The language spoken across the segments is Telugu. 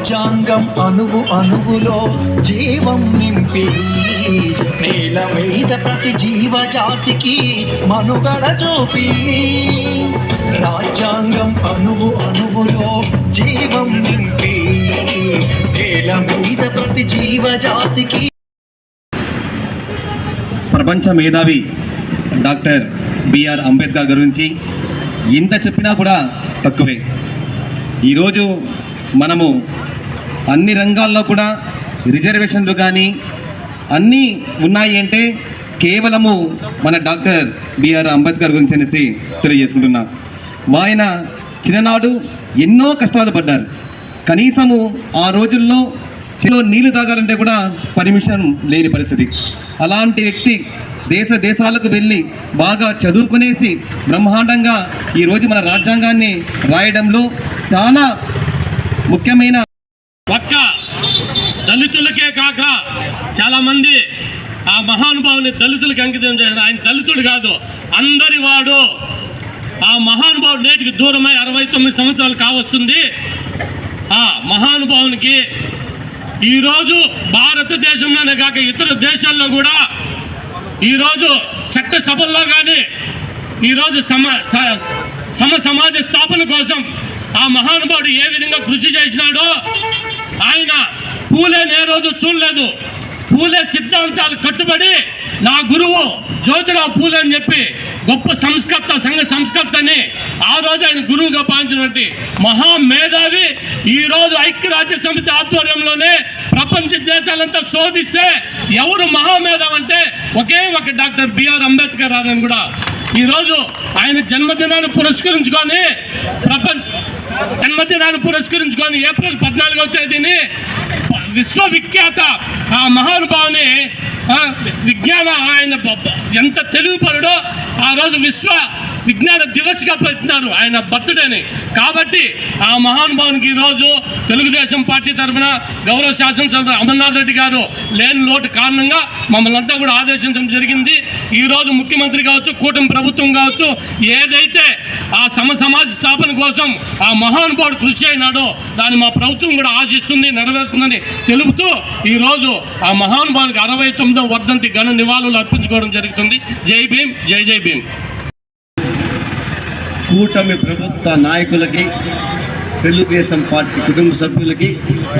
రాజ్యాంగం అణువు అణువులో జీవం నింపి నేల మీద ప్రతి జీవజాతికి మనుగడ చూపి. రాజ్యాంగం అణువు అణువులో జీవం నింపి నేల మీద ప్రతి జీవజాతికి. ప్రపంచ మేధావి డాక్టర్ బిఆర్ అంబేద్కర్ గురించి ఇంత చెప్పినా కూడా తక్కువే. ఈరోజు మనము అన్ని రంగాల్లో కూడా రిజర్వేషన్లు కానీ అన్నీ ఉన్నాయి అంటే కేవలము మన డాక్టర్ బిఆర్ అంబేద్కర్ గురించి అనేసి తెలియజేసుకుంటున్నా. ఆయన చిన్ననాడు ఎన్నో కష్టాలు పడ్డారు. కనీసము ఆ రోజుల్లో చెలో నీళ్ళు తాగాలంటే కూడా పర్మిషన్ లేని పరిస్థితి. అలాంటి వ్యక్తి దేశ దేశాలకు వెళ్ళి బాగా చదువుకునేసి బ్రహ్మాండంగా ఈరోజు మన రాజ్యాంగాన్ని రాయడంలో చాలా ముఖ్యమైన ఒక్క దళితులకే కాక చాలామంది ఆ మహానుభావుని దళితులకు అంకితం చేశాడు. ఆయన దళితుడు కాదు అందరి వాడు. ఆ మహానుభావుడు నేటికి దూరమై అరవై తొమ్మిది సంవత్సరాలు కావస్తుంది. ఆ మహానుభావునికి ఈరోజు భారతదేశంలోనే కాక ఇతర దేశాల్లో కూడా ఈరోజు చట్ట సభల్లో కానీ ఈరోజు సమ స- సమ సమాజ స్థాపన కోసం ఆ మహానుభావుడు ఏ విధంగా కృషి చేసినాడో ఆయన పూలేని ఏ రోజు చూడలేదు. పూలే సిద్ధాంతాలు కట్టుబడి నా గురువు జ్యోతిరావు పూజ అని చెప్పి గొప్ప సంస్కర్త సంఘ సంస్కర్తని ఆ రోజు ఆయన గురువుగా పాలించినటువంటి మహామేధావి ఈ రోజు ఐక్యరాజ్య సమితి ఆధ్వర్యంలోనే ప్రపంచ దేశాలంతా శోధిస్తే ఎవరు మహామేధావి అంటే ఒకే ఒక డాక్టర్ బిఆర్ అంబేద్కర్ అని కూడా ఈరోజు ఆయన జన్మదినాన్ని పురస్కరించుకొని ప్రపంచ జన్మదినాన్ని పురస్కరించుకొని ఏప్రిల్ పద్నాలుగవ తేదీని విశ్వవిఖ్యాత ఆ మహానుభావుని విజ్ఞాన ఆయన ఎంత తెలివిపరుడో ఆ రోజు విశ్వ విజ్ఞాన దివస్గా పెట్టినారు ఆయన బర్త్డేని కాబట్టి ఆ మహానుభావునికి ఈరోజు తెలుగుదేశం పార్టీ తరఫున గౌరవ శాసనసభ అమర్నాథ్ రెడ్డి గారు లేని లోటు కారణంగా మమ్మల్ని అంతా కూడా ఆదేశించడం జరిగింది. ఈరోజు ముఖ్యమంత్రి కావచ్చు కూటమి ప్రభుత్వం కావచ్చు ఏదైతే ఆ సమ సమాజ స్థాపన కోసం ఆ మహానుభావుడు కృషి అయినాడో దాన్ని మా ప్రభుత్వం కూడా ఆశిస్తుంది నెరవేరుతుందని తెలుపుతూ ఈరోజు ఆ మహానుభావునికి అరవై తొమ్మిదో వర్ధంతి ఘన నివాళులు అర్పించుకోవడం జరుగుతుంది. జై భీమ్ జై జై భీమ్. కూటమి ప్రభుత్వ నాయకులకి తెలుగుదేశం పార్టీ కుటుంబ సభ్యులకి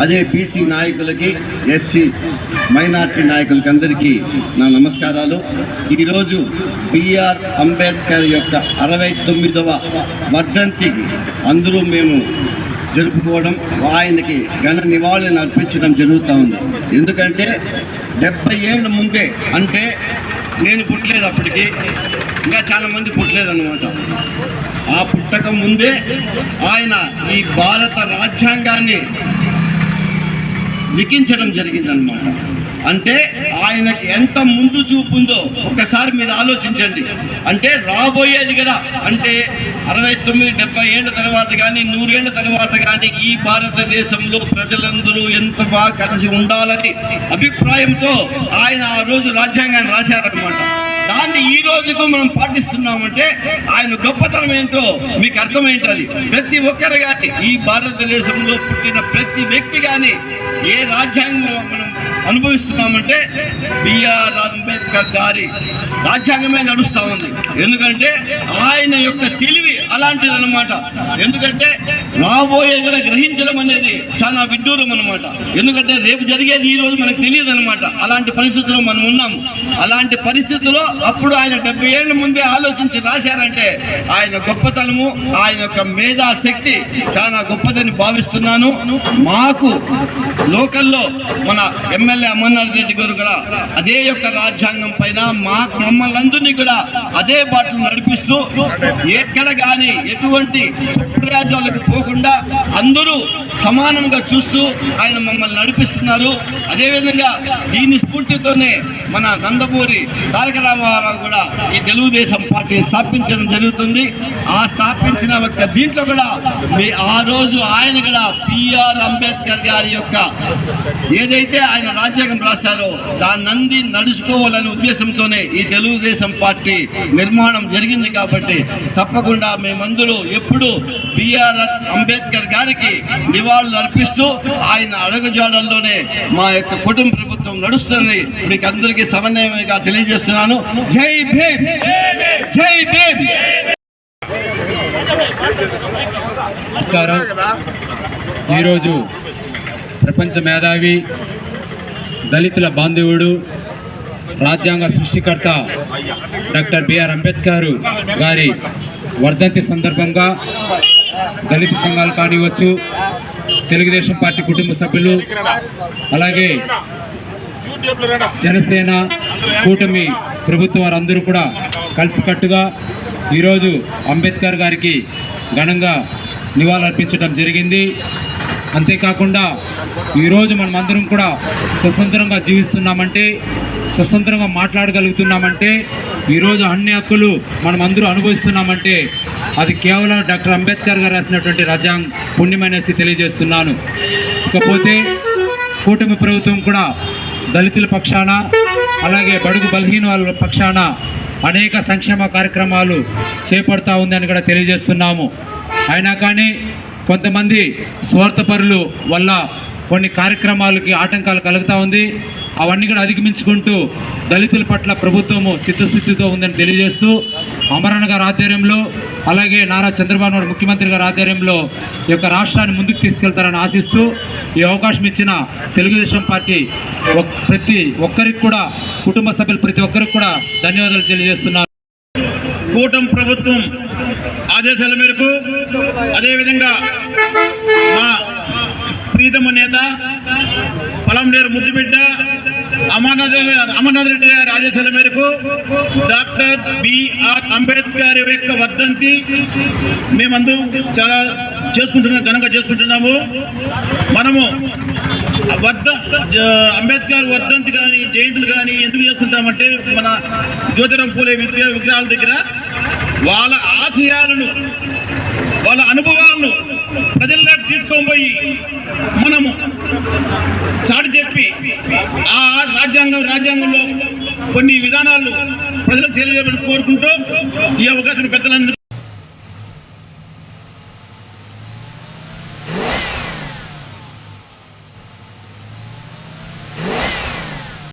అదే బీసీ నాయకులకి ఎస్సీ మైనార్టీ నాయకులకి అందరికీ నా నమస్కారాలు. ఈరోజు బిఆర్ అంబేద్కర్ యొక్క అరవై తొమ్మిదవ వర్ధంతికి అందరూ మేము జరుపుకోవడం ఆయనకి ఘన నివాళులను అర్పించడం జరుగుతూ ఉంది. ఎందుకంటే డెబ్బై ఏళ్ళ ముందే అంటే నేను పుట్టలేదు అప్పటికి ఇంకా చాలామంది పుట్టలేదు పుట్టలేదన్నమాట. ఆ పుట్టక ముందే ఆయన ఈ భారత రాజ్యాంగాన్ని లిఖించడం జరిగిందనమాట అంటే ఆయనకి ఎంత ముందు చూపు ఉందో ఒక్కసారి మీరు ఆలోచించండి. అంటే రాబోయేది కూడా అంటే అరవై తొమ్మిది డెబ్బై ఏళ్ళ తర్వాత కానీ నూరేళ్ళ తర్వాత కానీ ఈ భారతదేశంలో ప్రజలందరూ ఎంత బాగా కలిసి ఉండాలని అభిప్రాయంతో ఆయన ఆ రోజు రాజ్యాంగాన్ని రాశారనమాట దాన్ని ఈ రోజుకు మనం పాటిస్తున్నామంటే ఆయన గొప్పతనం ఏంటో మీకు అర్థమైంటది. ప్రతి ఒక్కరు కానీ ఈ భారతదేశంలో పుట్టిన ప్రతి వ్యక్తి కానీ ఏ రాజ్యాంగం మనం అనుభవిస్తున్నామంటే బిఆర్ అంబేద్కర్ గారి రాజ్యాంగమే నడుస్తూ ఉంది. ఎందుకంటే ఆయన యొక్క తెలివి అలాంటిదన్నమాట. ఎందుకంటే రాబోయే కూడా గ్రహించడం అనేది చాలా విడ్డూరం అనమాట ఎందుకంటే రేపు జరిగేది ఈ రోజు మనకు తెలియదు అనమాట అలాంటి పరిస్థితుల్లో మనం ఉన్నాము అలాంటి పరిస్థితుల్లో అప్పుడు ఆయన డెబ్బై ఏళ్ళ ముందే ఆలోచించి రాశారంటే ఆయన గొప్పతనము ఆయన యొక్క మేధాశక్తి చాలా గొప్పదని భావిస్తున్నాను. మాకు లోకల్లో మన ఎమ్మెల్యే అమర్నాథ్ రెడ్డి గారు కూడా అదే యొక్క రాజ్యాంగం పైన మా మమ్మల్ని అందరినీ కూడా అదే బాటలు నడిపిస్తూ ఎక్కడ కానీ ఎటువంటి సుప్రయాజాలకు కాకుండా అందరూ సమానంగా చూస్తూ ఆయన మమ్మల్ని నడిపిస్తున్నారు. అదేవిధంగా దీని స్ఫూర్తితోనే మన నందమూరి తారక రామారావు కూడా ఈ తెలుగుదేశం పార్టీ స్థాపించడం జరుగుతుంది. ఆ స్థాపించిన యొక్క దీంట్లో కూడా మీ ఆ రోజు ఆయన కూడా పిఆర్ అంబేద్కర్ గారి యొక్క ఏదైతే ఆయన రాజ్యాంగం రాశారో దాన్ని నడుచుకోవాలనే ఉద్దేశంతోనే ఈ తెలుగుదేశం పార్టీ నిర్మాణం జరిగింది కాబట్టి తప్పకుండా మేము మేమందరూ ఎప్పుడు బిఆర్ అంబేద్కర్ గారికి నివాళులు అర్పిస్తూ ఆయన అడుగుజాడల్లోనే మా యొక్క కుటుంబ ప్రభుత్వం నడుస్తుంది. మీకు అందరికీ సమన్వయంగా తెలియజేస్తున్నాను. జై భీమ్! జై భీమ్! నమస్కారం. ఈరోజు ప్రపంచ మేధావి దళితుల బాంధవుడు రాజ్యాంగ సృష్టికర్త డాక్టర్ బిఆర్ అంబేద్కర్ గారి వర్ధంతి సందర్భంగా దళిత సంఘాలు కానివచ్చు తెలుగుదేశం పార్టీ కుటుంబ సభ్యులు అలాగే జనసేన కూటమి ప్రభుత్వం వారందరూ కూడా కలిసికట్టుగా ఈరోజు అంబేద్కర్ గారికి ఘనంగా నివాళులర్పించడం జరిగింది. అంతేకాకుండా ఈరోజు మనం అందరం కూడా స్వతంత్రంగా జీవిస్తున్నామంటే స్వతంత్రంగా మాట్లాడగలుగుతున్నామంటే ఈరోజు అన్ని హక్కులు మనం అందరూ అనుభవిస్తున్నామంటే అది కేవలం డాక్టర్ అంబేద్కర్ గారు రాసినటువంటి రజాంగ్ పుణ్యమనేసి తెలియజేస్తున్నాను. ఇకపోతే కూటమి ప్రభుత్వం కూడా దళితుల పక్షాన అలాగే బడుగు బలహీన వాళ్ళ పక్షాన అనేక సంక్షేమ కార్యక్రమాలు చేపడతా ఉందని కూడా తెలియజేస్తున్నాము. అయినా కానీ కొంతమంది స్వార్థపరులు వల్ల కొన్ని కార్యక్రమాలకి ఆటంకాలు కలుగుతూ ఉంది. అవన్నీ కూడా అధిగమించుకుంటూ దళితుల పట్ల ప్రభుత్వము సిద్ధస్థితితో ఉందని తెలియజేస్తూ అమరణ గారి ఆధ్వర్యంలో అలాగే నారా చంద్రబాబు నాయుడు ముఖ్యమంత్రి గారి ఆధ్వర్యంలో ఈ యొక్క రాష్ట్రాన్ని ముందుకు తీసుకెళ్తారని ఆశిస్తూ ఈ అవకాశం ఇచ్చిన తెలుగుదేశం పార్టీ ఒక్- ప్రతి ఒక్కరికి కూడా కుటుంబ సభ్యులు ప్రతి ఒక్కరికి కూడా ధన్యవాదాలు తెలియజేస్తున్నారు. కూటమి ప్రభుత్వం ఆదేశాల మేరకు అదేవిధంగా మా ప్రీతమ నేత పొలంనేరు ముద్దుబిడ్డ అమర్నాథ్ అమర్నాథ్ రెడ్డి గారి ఆదేశాల మేరకు డాక్టర్ బిఆర్ అంబేద్కర్ యొక్క వర్ధంతి మేమందరూ చాలా చేసుకుంటున్నాం ఘనంగా చేసుకుంటున్నాము. మనము వర్ధ అంబేద్కర్ వర్ధంతి కానీ జయంతులు కానీ ఎందుకు చేసుకుంటామంటే మన జ్యోతిరం పూలే విగ్రహ విగ్రహాల దగ్గర వాళ్ళ ఆశయాలను వాళ్ళ అనుభవాలను ప్రజల్లోకి తీసుకొని పోయి మనము చాటి చెప్పి ఆ రాజ్యాంగం రాజ్యాంగంలో కొన్ని విధానాలు ప్రజలకు తెలియజేయాలని కోరుకుంటూ ఈ అవకాశం పెద్దలందరూ